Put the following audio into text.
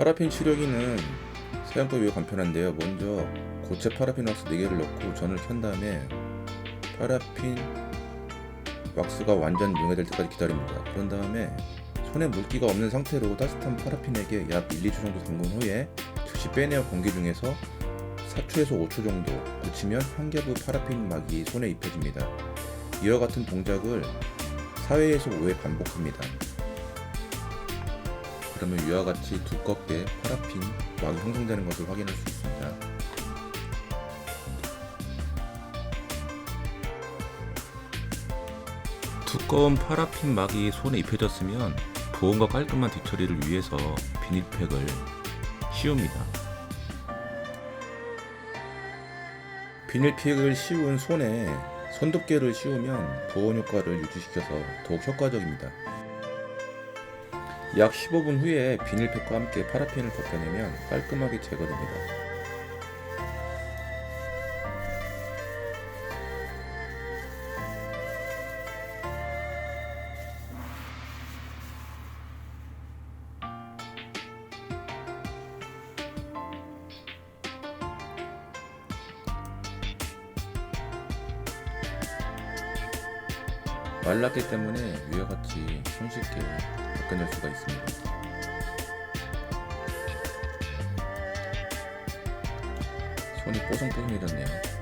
파라핀 치료기는 사용법이 간편한데요. 먼저 고체 파라핀 왁스 4개를 넣고 전을 켠 다음에 파라핀 왁스가 완전 용해될 때까지 기다립니다. 그런 다음에 손에 물기가 없는 상태로 따뜻한 파라핀에게 약 1, 2초 정도 담근 후에 즉시 빼내어 공기 중에서 4초에서 5초 정도 굳히면 한 겹의 파라핀 막이 손에 입혀집니다. 이와 같은 동작을 4회에서 5회 반복합니다. 그러면 위와 같이 두껍게 파라핀 막이 형성되는 것을 확인할 수 있습니다. 두꺼운 파라핀 막이 손에 입혀졌으면 보온과 깔끔한 뒤처리를 위해서 비닐팩을 씌웁니다. 비닐팩을 씌운 손에 손덮개를 씌우면 보온 효과를 유지시켜서 더욱 효과적입니다. 약 15분 후에 비닐팩과 함께 파라핀을 벗겨내면 깔끔하게 제거됩니다. 말랐기 때문에 위와 같이 손쉽게 벗겨낼 수가 있습니다. 손이 뽀송뽀송해졌네요.